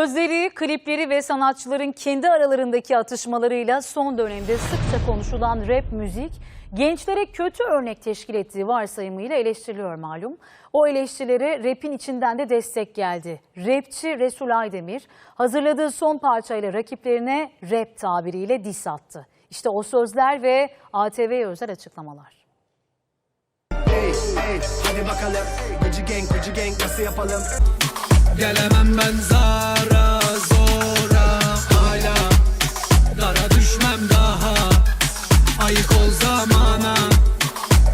Sözleri, klipleri ve sanatçıların kendi aralarındaki atışmalarıyla son dönemde sıkça konuşulan rap müzik, gençlere kötü örnek teşkil ettiği varsayımıyla eleştiriliyor malum. O eleştirilere rapin içinden de destek geldi. Rapçi Resul Aydemir hazırladığı son parçayla rakiplerine rap tabiriyle diss attı. İşte o sözler ve ATV'ye özel açıklamalar. Hey, hey, hadi bakalım. Gıcı gang, gıcı gang nasıl yapalım? Gelemem ben zara zora. Hala Dara düşmem daha. Ayık ol zamana.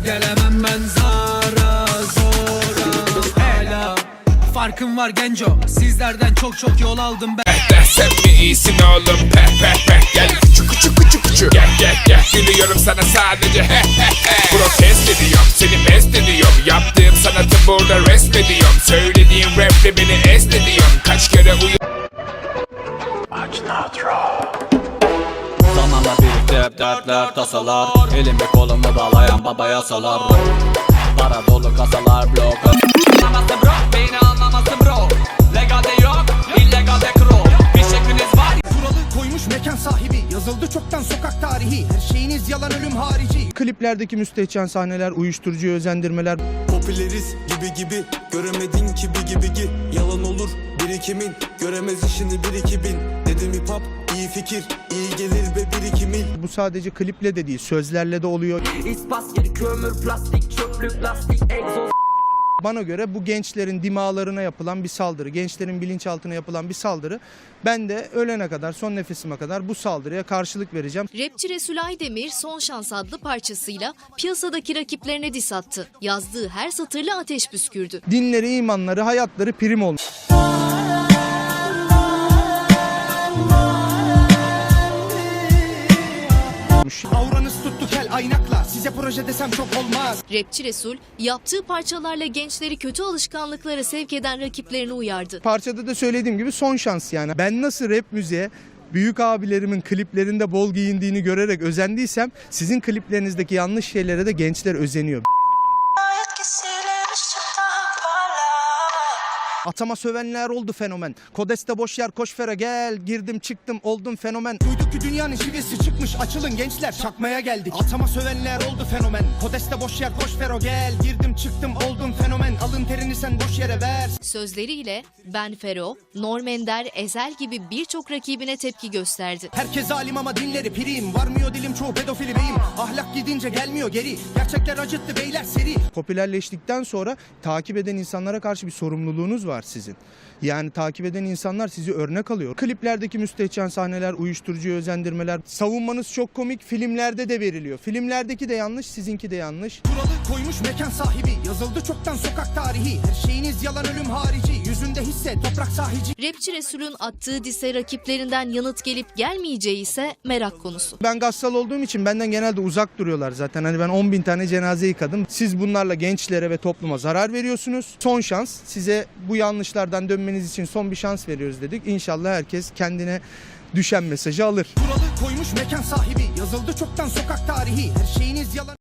Gelemem ben zara zora. Hala Farkım var genco. Sizlerden çok çok yol aldım ben. Sen mi iyisin oğlum? Peh peh peh. Gel. Küçük küçük küçük küçük Gel gel gel. Gülüyorum sana sadece. He he he. Protest ediyorum seni best ediyorum. Yaptığım sanatı burada beni esnediyorum Kaç kere uyu Zamanla birikti dertler tasalar. Elimi kolumu bağlayan babaya salar. Para dolu kasalar blok Anlaması bro beni Kliplerdeki müstehcen sahneler, uyuşturucuya özendirmeler, Popüleriz gibi gibi Göremedin gibi gibi ki Yalan olur birikimin Göremez işini bir iki bin Dedim hip hop iyi fikir iyi gelir ve birikimin. Bu sadece kliple de değil, sözlerle de oluyor. İspas yeri kömür plastik çöplük lastik egzoz Bana göre bu gençlerin dimağlarına yapılan bir saldırı, gençlerin bilinçaltına yapılan bir saldırı. Ben de ölene kadar, son nefesime kadar bu saldırıya karşılık vereceğim. Rapçi Resul Aydemir Son Şans adlı parçasıyla piyasadaki rakiplerine diss attı. Yazdığı her satırla ateş püskürdü. Dinleri, imanları, hayatları prim olmuş. Kel aynakla. Size proje desem çok olmaz. Rapçi Resul yaptığı parçalarla gençleri kötü alışkanlıklara sevk eden rakiplerini uyardı. Parçada da söylediğim gibi son şans yani. Ben nasıl rap müziğe büyük abilerimin kliplerinde bol giyindiğini görerek özendiysem sizin kliplerinizdeki yanlış şeylere de gençler özeniyor. Atama sövenler oldu fenomen. Kodeste boş yer koş fere gel. Girdim çıktım oldum fenomen. Duyduk ki dünyanın şivesi çıkmış. Açılın gençler çakmaya geldik. Atama sövenler oldu fenomen. Kodeste boş yer koş fero gel. Girdim çıktım oldum fenomen. Alın terini sen boş yere ver. Sözleriyle Ben Fero, Norm Ender, Ezel gibi birçok rakibine tepki gösterdi. Herkes zalim ama dinleri piriyim. Varmıyor dilim çoğu pedofili beyim. Ahlak gidince gelmiyor geri. Gerçekler acıttı beyler seri. Popülerleştikten sonra takip eden insanlara karşı bir sorumluluğunuz var sizin. Yani takip eden insanlar sizi örnek alıyor. Kliplerdeki müstehcen sahneler, uyuşturucuya özendirmeler, savunmanız çok komik filmlerde de veriliyor. Filmlerdeki de yanlış, sizinki de yanlış. Kuralı koymuş mekan sahibi. Yazıldı çoktan sokak tarihi. Her şeyiniz yalan ölüm harici. Yüzünde hisse toprak sahici. Rapçi Resul'ün attığı dise rakiplerinden yanıt gelip gelmeyeceği ise merak konusu. Ben gassal olduğum için benden genelde uzak duruyorlar zaten. Hani ben 10 bin tane cenaze yıkadım. Siz bunlarla gençlere ve topluma zarar veriyorsunuz. Son şans. Size bu yanlışlardan dönmeniz için son bir şans veriyoruz dedik. İnşallah herkes kendine düşen mesajı alır. Kuralı koymuş mekan sahibi. Yazıldı çoktan sokak tarihi. Her şeyiniz yalan